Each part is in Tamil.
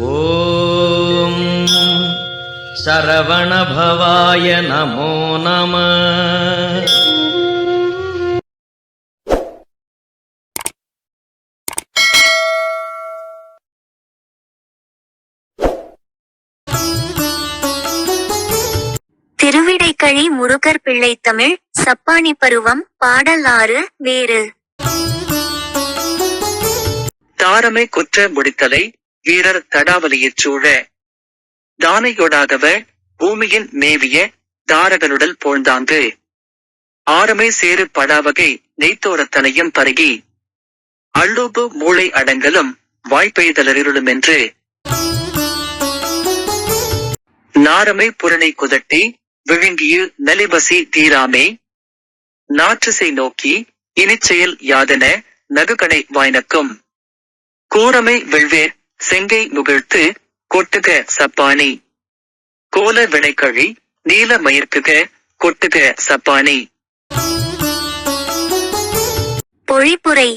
ஓம். சரவணபவாய நமோ நம. திருவிடைக்கழி முருகர் பிள்ளை தமிழ் சப்பானி பருவம் பாடல் ஆறு வேறு. தாரமை குற்ற முடித்தலை வீரர் தடாவலியைச் சூழ. தானையொடாதவ பூமியின் மேவிய தாரகனுடல் போழ்ந்தாங்கு ஆரமே சேறு படாவகை நெய்த்தோரத்தனையும் பருகி. அள்ளூபு மூளை அடங்கலும் வாய்ப்பெய்தலரிருளுமென்று நாரமை புரணை குதட்டி விழுங்கியு நலிபசி தீராமே. நாற்றுசை நோக்கி இனிச்செயல் யாதென நகுகணை வாய்னக்கும். கூரமை வெள்வேர் செங்கை நுகிழ்த்து கொட்டுக சப்பானி. கோல வினைக்கழி நீல மயிர்க்குக கொட்டுக சப்பானி. பொழிப்புரை.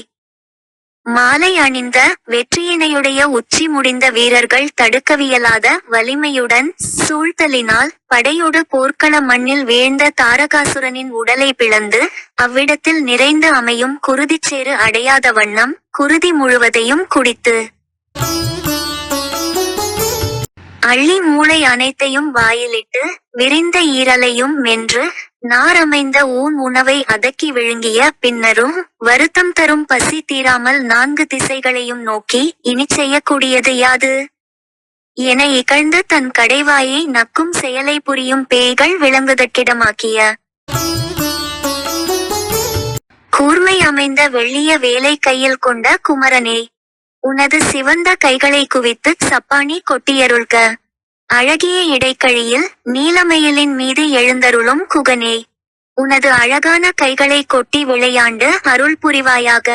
மாலை அணிந்த வெற்றியினையுடைய உச்சி முடிந்த வீரர்கள் தடுக்கவியலாத வலிமையுடன் சூழ்த்தலினால் படையோடு போர்க்கள மண்ணில் வீழ்ந்த தாரகாசுரனின் உடலை பிளந்து அவ்விடத்தில் நிறைந்து அமையும் குருதிச்சேறு அடையாத வண்ணம் குருதி முழுவதையும் குடித்து அள்ளி மூளை அனைத்தையும் வாயிலிட்டு விரிந்த ஈரலையும் மென்று நாரமைந்த ஊன் உணவை அதக்கி விழுங்கிய பின்னரும் வருத்தம் தரும் பசி தீராமல் நான்கு திசைகளையும் நோக்கி இனி செய்யக்கூடியது யாது? என இகழ்ந்து தன் கடைவாயை நக்கும் செயலை புரியும் பேய்கள் விளங்குதற்கிடமாக்கிய கூர்மை அமைந்த வெள்ளிய வேலை கையில் கொண்ட குமரனே உனது சிவந்த கைகளை குவித்து சப்பானி கொட்டியருள்க. அழகிய இடைக்கழியில் நீலமயிலின் மீது எழுந்தருளும் குகனே. உனது அழகான கைகளை கொட்டி விளையாண்டு அருள் புரிவாயாக.